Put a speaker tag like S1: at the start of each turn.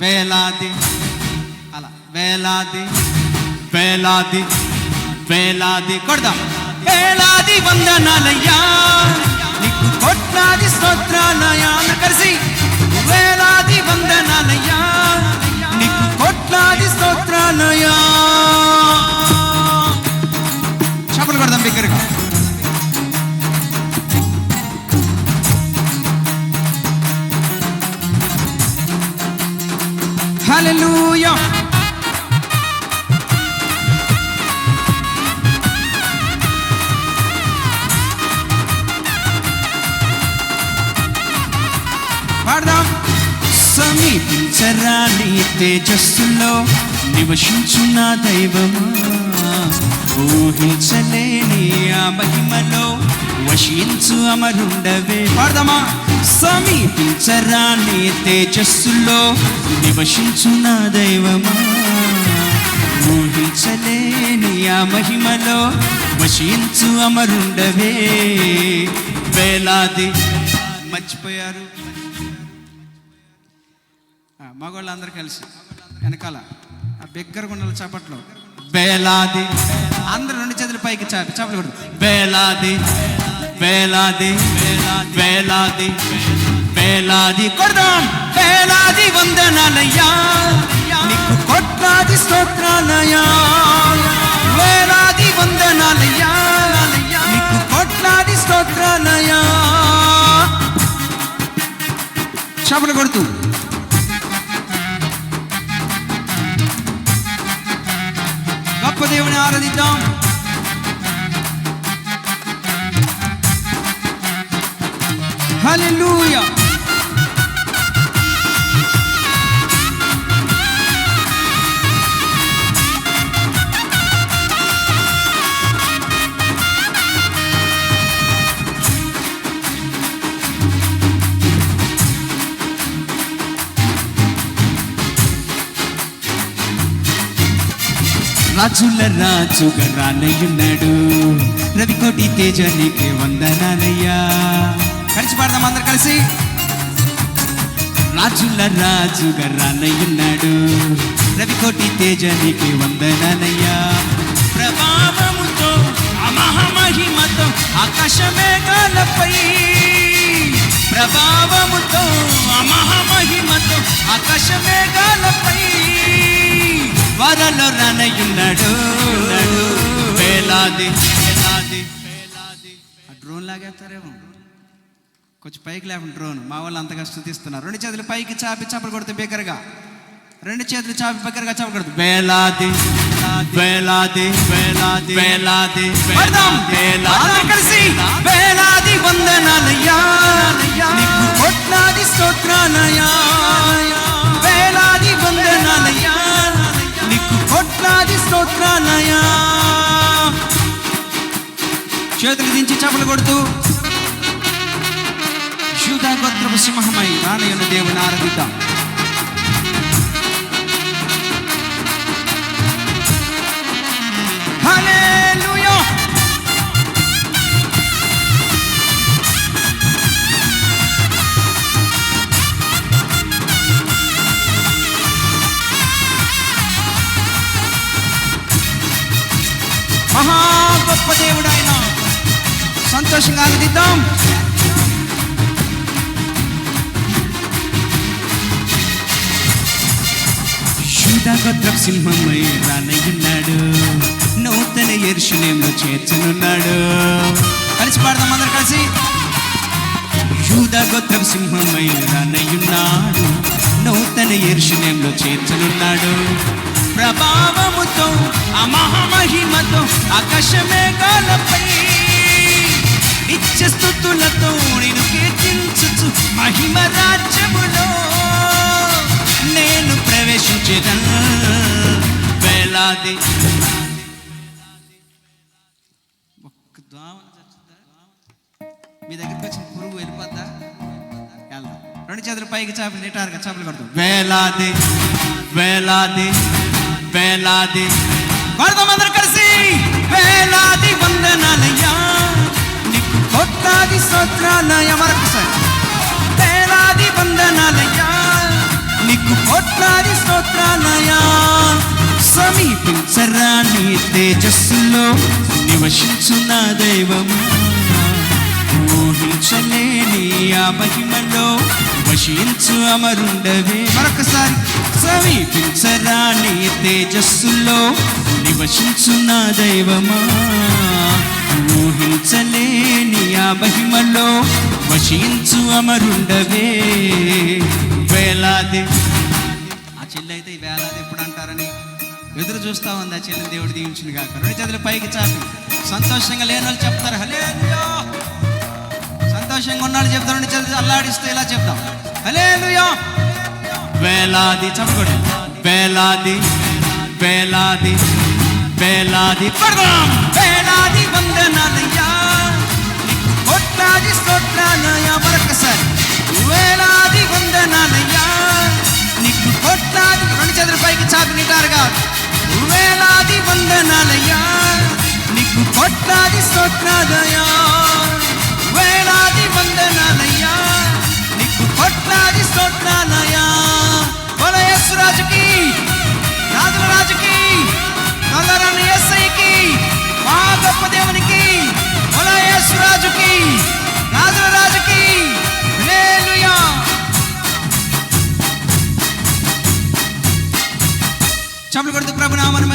S1: వేలాది అలా వేలాది వేలాది వేలాది కొడదాం. వేలాది వందనాలయ్యా నీకు కొట్లాది స్తోత్రాలయ్యా. హల్లెలూయా పాడదాం. సమీపించరా నీ తేజస్సులో నివసించున్న దైవమా. ఊహించలేని ఆ మహిమలో వశించు అమరుండవే. పాడదామా. సమీపించరాని తేజస్సులో నివసించున్న దైవమా. ఊహించలేని ఆ మహిమలో వశించు అమరుండవే. వేలాది మర్చిపోయారు. ఆ, మగవాళ్ళందరూ కలిసి వెనకాల ఆ బిగ్గరగుండల చప్పట్లో వేలాది అందరూ రెండు చేతుల పైకి చాపి చేపలు కొడు వేలాది వేలాది వేలాది వేలాది కొడదాం వేలాది వందనాలయ్యా. నీకు కొట్లాది స్తోత్రాలయ్యా. వేలాది వందనాలయ్యా. నీకు కొట్లాది స్తోత్రాలయ్యా. చప్పలు కొడుతూ. గొప్ప దేవుని ఆరాధిద్దాం. హల్లెలూయా రాజుల రాజుగా రానయ్యున్నాడు రవికోటి తేజానికి వందనాలయ్యా. కలిసి పాడదాం అందరు కలిసి. రాజుల రాజుగా రానయ్యున్నాడు. రవికోటి తేజానికి వందనాలయ్యా. ప్రభావముతో అమహమహిమతో ఆకాశ మేఘాలపై ప్రభావముతో అమహమహిమతో ఆకాశ మేఘాలపై వరలో రానయ్యున్నాడు. వేలాది వేలాది వేలాది. ఆ డ్రోన్ లాగేస్తారేమో. కొంచెం పైకి లేకుండా డ్రోన్ మా వాళ్ళు అంతగా స్థుతిస్తున్నారు రెండు చేతులు పైకి చాపి చప్పలు కొడితే బిగ్గరగా రెండు చేతులు చాపి బిగ్గరగా చప్పలు కొడుతూ వేలాది వేలాది వేలాది వేలాది వేలాది కలిసి వేలాది వందనాలయ్యా. నీకు కోట్లాది స్తోత్రాలయ్యా. వేలాది వందనాలయ్యా. నీకు కోట్లాది స్తోత్రాలయ్యా. చేతులు దించి చప్పలు కొడుతూ శూదా గోత్రపు సింహమై రానయ్యన్న దేవుని ఆరాధిద్దాం హల్లెలూయా మహా గొప్ప దేవుడు ఆయన సంతోషంగా ఆనందిద్దాం శూదాగోత్రపు సింహమై రానయ్యున్నాడు. నూతన ఎరుషులేంలో చేర్చనున్నాడు. కలిసి పాడదాం అందరు కలిసి. యూదాగోత్రపు సింహమై రానయ్యున్నాడు. నూతన ఎరుషులేంలో చేర్చనున్నాడు. ప్రభావముతో అమహమహిమతో ఆకాశమేఘాలపై నిత్య నిత్యస్థుతులతో నేను కీర్తించుచు మహిమ రాజ్యములో. నేను ప్రవేశించేదను వేలాది ఒక్క దోమ మీ దగ్గరికి వచ్చిన పురుగు వెళ్ళిపోద్దా వెళ్దాం రెండు చేతులు పైకి చేపలు నిటారుగా చేపలు కొడతాం వేలాది వేలాది. వేలాది కొడదాం అందరు కలిసి వేలాది వందనాలయ్యా. నీకు కోట్లాది స్తోత్రాలయ్యా. మరొకసారి. సమీపించరా నీ తేజస్సులో నివసించున్న దైవం ఊహించలేని ఆ మహిమలో వశించు అమరుండవే. మరొకసారి సమీపించరా నీ తేజస్సులో నివసించున్న దైవమా. ఊహించలేని ఆ మహిమలో వశించు అమరుండవే. వేలాది ఎదురు చూస్తా ఉంది ఆ చెల్లిని దేవుడు దీవించిన కాక రెండు చేతులు పైకి చాపి. సంతోషంగా లేని వాళ్ళు చెప్తారు హలే సంతోషంగా ఉన్నాడు చెప్తారు రెండు చేతులు అల్లాడిస్తే ఇలా చెప్తాం హలే వేలాది చెప్పకూడదు వేలాది వేలాది వేలాది పడదాం. వేలాది వందనాలయ్యా. నీకు కోట్లాది స్తోత్రాలయ్యా మరొకసారి వేలాది వందనాలు వందనాలయ్యా నీకు కోట్లాది స్తోత్రాలయ్యా. వేలాది వందనాలయ్యా నీకు కోట్లాది స్తోత్రాలయ్యా. బల రాజుకి రాజుల రాజుకి నల్లరాని ఎస్ఐకి మా గొప్ప దేవునికి బల రాజుకి రాజుల రాజుకి హల్లెలూయా. చప్పలు కొడుతూ ప్రభు నామను